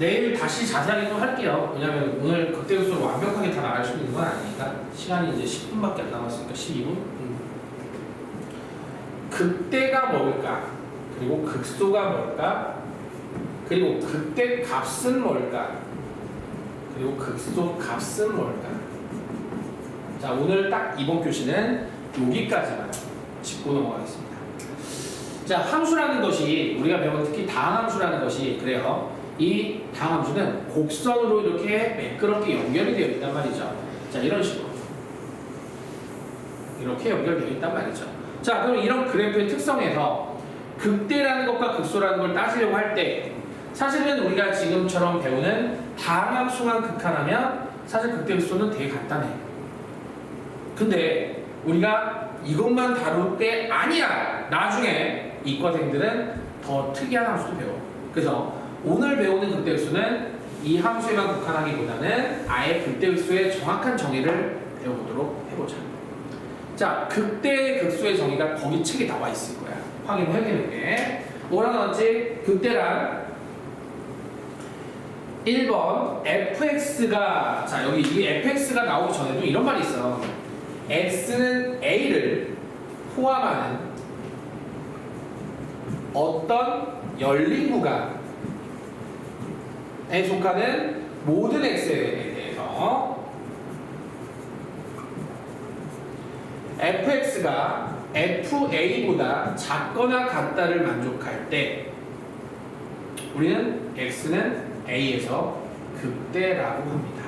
내일 다시 자세하게 좀 할게요. 왜냐면 오늘 극대극소를 완벽하게 다 나갈 수 있는 건 아니니까 시간이 이제 10분밖에 안 남았으니까 12분. 음. 극대가 뭘까? 그리고 극소가 뭘까? 그리고 극대 값은 뭘까? 그리고 극소 값은 뭘까? 자 오늘 딱 이번 교시는 여기까지만 짚고 넘어가겠습니다. 자 함수라는 것이 우리가 배운 특히 다항함수라는 것이 그래요. 이 다항함수는 곡선으로 이렇게 매끄럽게 연결이 되어 있단 말이죠. 자 이런 식으로 이렇게 연결되어 있단 말이죠. 자 그럼 이런 그래프의 특성에서 극대라는 것과 극소라는 걸 따지려고 할 때 사실은 우리가 지금처럼 배우는 다항함수만 극한하면 사실 극대 극소는 되게 간단해요. 근데 우리가 이것만 다룰 때 아니야. 나중에 이과생들은 더 특이한 함수도 배워. 그래서 오늘 배우는 극대수는 이 함수에만 국한하기보다는 아예 극대수의 정확한 정의를 배워보도록 해보자. 자, 극대 극수의 정의가 거기 책에 나와 있을 거야. 확인해 되는 게. 뭐라 나왔지? 극대란 1번 fx가 자 여기 이 fx가 나오기 전에도 이런 말이 있어. x는 a를 포함하는 어떤 열린 구간 에 속하는 모든 x에 대해서 fx가 fa보다 작거나 같다를 만족할 때 우리는 x는 a에서 극대라고 합니다.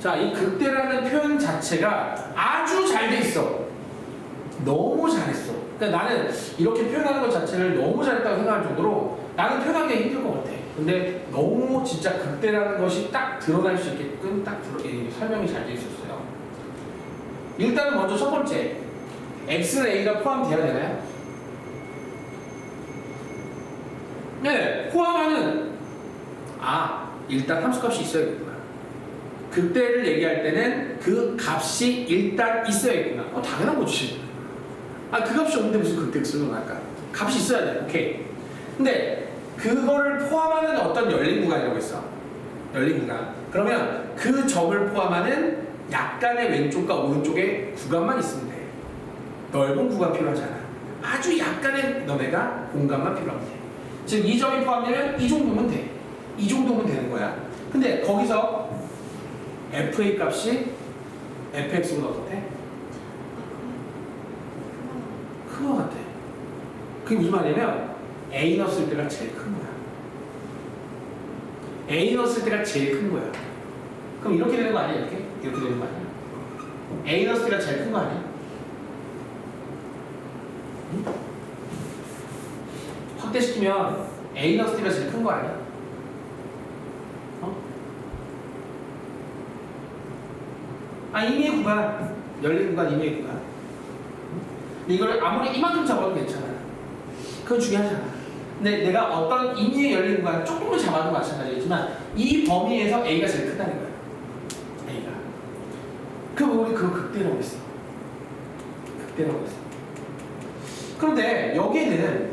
자, 이 극대라는 표현 자체가 아주 잘 돼 있어. 너무 잘했어. 그러니까 나는 이렇게 표현하는 것 자체를 너무 잘했다고 생각할 정도로 나는 표현하기 힘들 것 같아. 근데 너무 진짜 극대라는 것이 딱 드러날 수 있게끔 딱 들어, 이 설명이 잘돼 있었어요. 일단은 먼저 첫 번째, a가 포함되어야 되나요? 네, 포함하는 아 일단 함수값이 있어야겠구나. 극대를 얘기할 때는 그 값이 일단 있어야겠구나. 어 당연한 거지. 아그 값이 없는데 무슨 극대 쓰는 거할까? 값이 있어야 돼. 오케이. 근데 그거를 포함하는 어떤 열린 구간이라고 했어. 열린 구간. 그러면 그 점을 포함하는 약간의 왼쪽과 오른쪽의 구간만 있으면 돼. 넓은 구간 필요하지 않아. 아주 약간의 너네가 공간만 필요하면 돼. 지금 이 점이 포함되면 이 정도면 돼. 이 정도면 되는 거야. 근데 거기서 FA 값이 FX보다 어떻대? 큰것 같아. 그게 무슨 말이냐면 A 넣었을 때가 제일 큰 거야. A 넣었을 때가 제일 큰 거야. 그럼 이렇게 되는 거 아니야? 이렇게? 이렇게 되는 거 아니야? A 넣었을 때가 제일 큰 거 아니야? 응? 확대시키면 A 넣었을 때가 제일 큰 거 아니야? 어? 아 임의의 구간 열린 구간 임의의 구간 이걸 아무리 이만큼 잡아도 괜찮아 그건 중요하지 않아 근데 내가 어떤 임의의 열린 구간 조금만 잡아도 마찬가지겠지만 이 범위에서 A가 제일 크다는 거야 A가 그럼 우리 그거 극대라고 했어 극대라고 했어 그런데 여기에는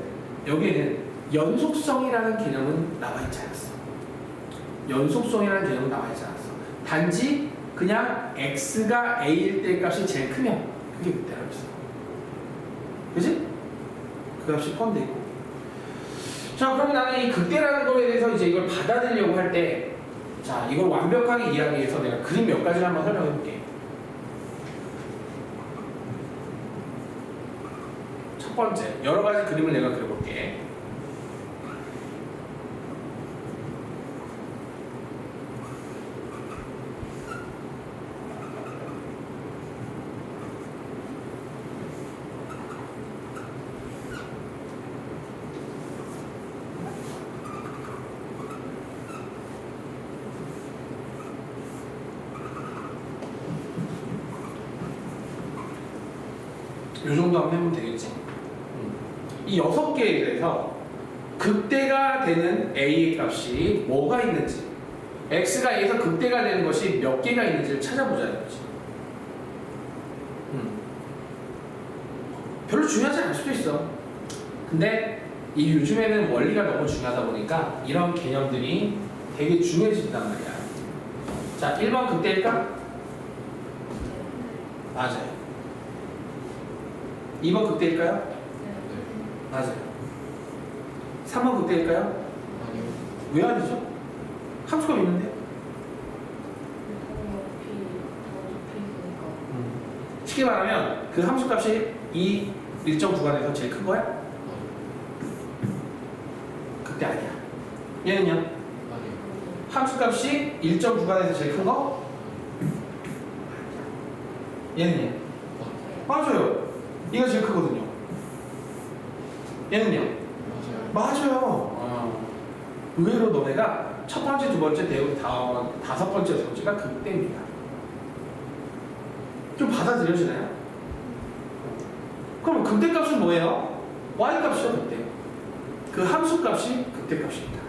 여기에는 연속성이라는 개념은 나와 있지 않았어 연속성이라는 개념은 나와 있지 않았어 단지 그냥 x가 a일 때 값이 제일 크면 그게 극대라고 했어. 그지? 그 값이 포함되어 있고. 자, 그러면 나는 이 극대라는 거에 대해서 이제 이걸 받아들이려고 할 때, 자, 이걸 완벽하게 이해하기 위해서 내가 그림 몇 가지를 한번 설명해 볼게. 첫 번째, 여러 가지 그림을 내가 그려볼게. 요 정도 하면 하면 되겠지. 음. 이 여섯 개에 대해서 극대가 되는 a의 값이 뭐가 있는지, x가 a에서 극대가 되는 것이 몇 개가 있는지를 찾아보자는 거지. 음. 별로 중요하지 않을 수도 있어. 근데 이 요즘에는 원리가 너무 중요하다 보니까 이런 개념들이 되게 중요해진단 말이야. 자, 1번 극대일까? 맞아요. 2번 극대일까요? 맞아요. 3번 극대일까요? 왜 아니죠? 함수가 있는데? 쉽게 말하면 그 함수 값이 이 일정 구간에서 제일 큰 거야? 극대 아니야. 얘는요? 아니요. 함수 값이 일정 구간에서 제일 큰 거? 얘는요? 맞아요. 이거 제일 크거든요. 얘는요? 맞아요. 어. 의외로 너네가 첫 번째, 두 번째, 네, 다, 다섯 번째, 여섯 번째가 극대입니다. 좀 받아들여지나요? 그럼 극대 값은 뭐예요? y 값이죠, 극대. 그 함수 값이 극대 값입니다.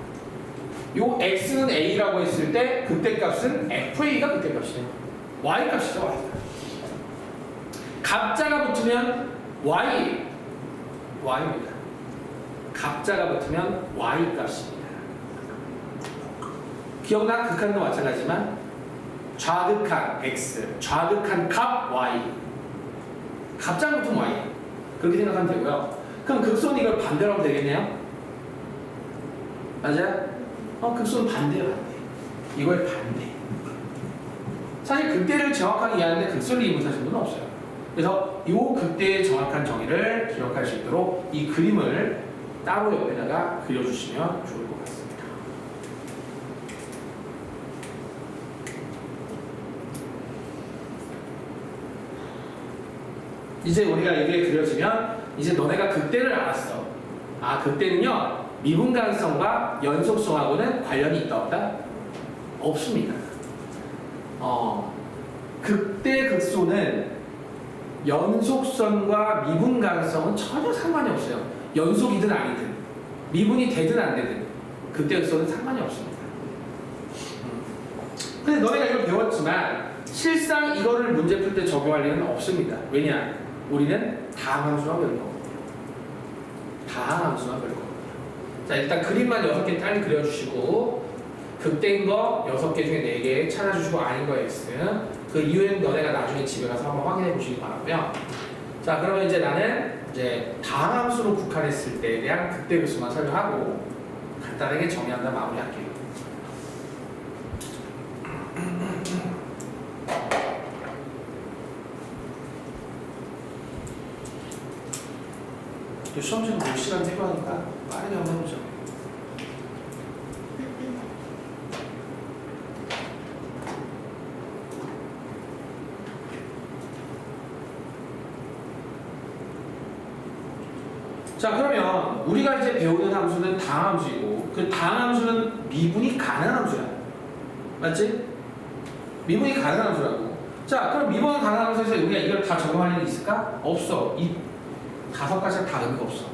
요 x는 a라고 했을 때 극대 값은 fa가 극대 값이에요. y 값이죠, y 값. 갑자가 붙으면 y, y입니다. 갑자가 붙으면 y 값입니다. 기억나? 극한도 마찬가지지만 좌극한 x, 좌극한 값 y, 갑자가 붙으면 y 그렇게 생각하면 되고요. 그럼 극손 이걸 반대로 하면 되겠네요. 맞아요? 어, 극손 반대요, 반대. 이걸 반대. 사실 극대를 정확하게 이해하는데 극손을 이해 못하시는 분은 없어요. 그래서 이 극대의 정확한 정의를 기억할 수 있도록 이 그림을 따로 옆에다가 그려주시면 좋을 것 같습니다. 이제 우리가 이게 그려지면 이제 너네가 극대를 알았어. 아 극대는요 미분 가능성과 연속성하고는 관련이 있다 없다? 없습니다. 어 극대 극소는 연속선과 미분 가능성은 전혀 상관이 없어요. 연속이든 아니든 미분이 되든 안 되든 극소는 상관이 없습니다. 음. 근데 너네가 이걸 배웠지만 실상 이거를 문제 풀 때 적용할 일은 없습니다. 왜냐? 우리는 배울 거거든요. 다항함수만 배울 거거든요. 자 일단 그림만 6개 빨리 그려주시고 극대인 거 6개 중에 4개 찾아주시고 아닌 거 X 그 이유는 너네가 나중에 집에 가서 한번 확인해 보시기 바라고요. 자 그러면 이제 나는 이제 다항함수로 국한했을 때에 대한 극대 교수만 설명하고 간단하게 정의한다 마무리할게요. 또 시험 전에 몇 시간 필요하니까 빠르게 한번 해보죠. 자 그러면 우리가 이제 배우는 함수는 다항함수이고 그 다항함수는 미분이 가능한 함수야. 맞지? 미분이 가능한 함수라고. 자 그럼 미분이 가능한 함수에서 우리가 이걸 다 적용할 일이 있을까? 없어. 이 다섯 가지가 다 의미가 없어.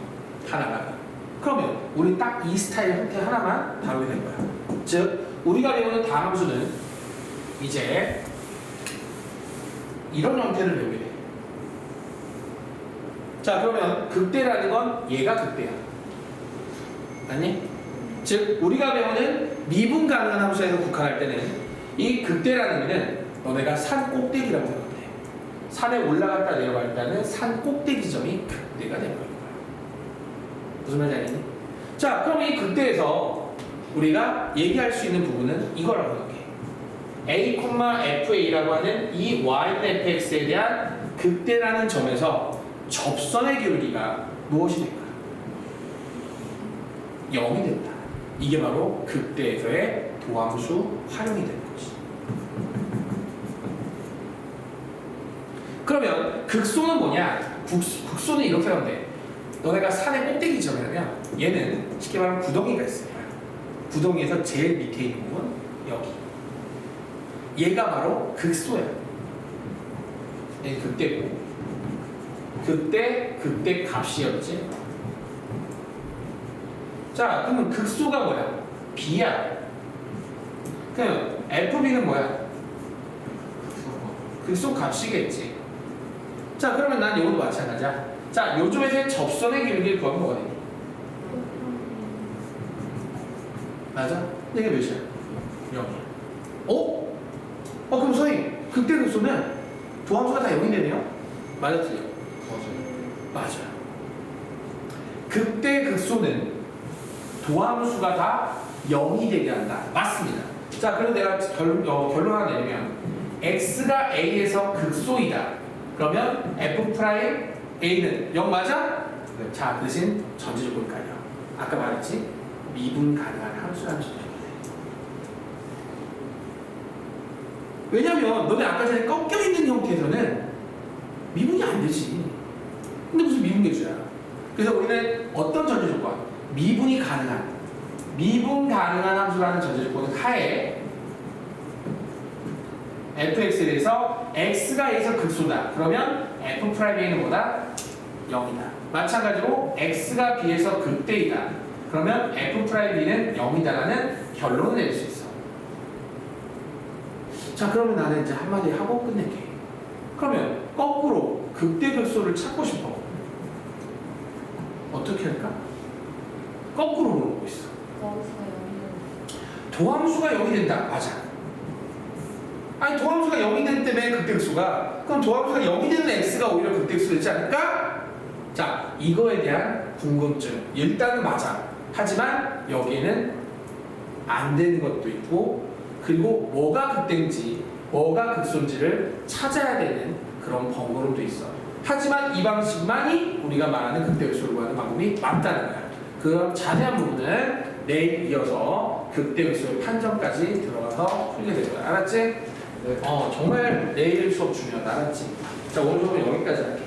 하나가 그러면 우리 딱 이 스타일 형태 하나만 다루게 된 거야. 즉 우리가 배우는 다항함수는 이제 이런 형태를 배우게 돼 자 그러면 극대라는 건 얘가 극대야 아니? 즉 우리가 배우는 미분 가능한 함수에서 국한할 때는 이 극대라는 의미는 너네가 산 꼭대기라고 생각해 산에 올라갔다 내려갈 때는 산 꼭대기 점이 극대가 되는 거야 무슨 말인지 알겠니? 자 그럼 이 극대에서 우리가 얘기할 수 있는 부분은 이거라고 생각해 a, fa라고 하는 이 y-fx에 대한 극대라는 점에서 접선의 기울기가 무엇이 될까? 0이 된다. 이게 바로 극대에서의 도함수 활용이 되는 거지. 그러면 극소는 뭐냐? 국, 극소는 이렇게 하면 돼. 너네가 산의 꼭대기 지점이라면 얘는 쉽게 말하면 구덩이가 있어요. 구덩이에서 제일 밑에 있는 부분 여기. 얘가 바로 극소야. 얘 극대고 그때 그때 값이었지. 자, 그러면 극소가 뭐야? b야. 그럼 fb는 뭐야? 극소 값이겠지. 자, 그러면 난 이것도 마찬가지야. 자, 요즘에서의 접선의 기울기를 구하면 뭐가 되니? 맞아? 이게 몇이야? 0. 어? 어 그럼 선생님 극대 극소는 도함수가 다 0이 되네요? 맞았지? 맞아요. 극대 극소는 도함수가 다 0이 되게 한다. 맞습니다. 자, 그럼 내가 결, 어, 결론 하나 내리면 x가 a에서 극소이다. 그러면 f 프라임 a는 0 맞아? 네. 자, 그 대신 전제 깔려. 아까 말했지? 미분 가능한 함수라는 전제 조건. 왜냐면 너네 아까 전에 꺾여 있는 형태에서는 미분이 안 되지. 계수야? 그래서 우리는 어떤 전제 조건? 미분이 가능한 미분 가능한 함수라는 전제 조건은 하에 fx에 대해서 x가 a에서 극소다. 그러면 f 프라임 a는 뭐다? 0이다. 마찬가지로 x가 b에서 극대이다. 그러면 f 프라임 b는 0이다라는 결론을 낼 수 있어. 자, 그러면 나는 이제 한마디 하고 끝낼게. 그러면 거꾸로 극대 극소를 찾고 싶어. 어떻게 할까? 거꾸로 물어보고 있어. 여기는 도함수가 0이 된다. 맞아. 아니 도함수가 0이 된 때문에 극대극수가 그럼 도함수가 0이 되는 x가 오히려 극대극수 되지 않을까? 자 이거에 대한 궁금증 일단은 맞아. 하지만 여기에는 안 되는 것도 있고 그리고 뭐가 극대인지 뭐가 극소인지를 찾아야 되는 그런 번거로움도 있어. 하지만 이 방식만이 우리가 말하는 극대극수를 구하는 방법이 맞다는 거야. 그 자세한 부분은 내일 이어서 극대극수의 판정까지 들어가서 풀게 될 거야. 알았지? 네. 어 정말 내일 수업 중요하다. 알았지? 자 오늘 수업은 여기까지 할게.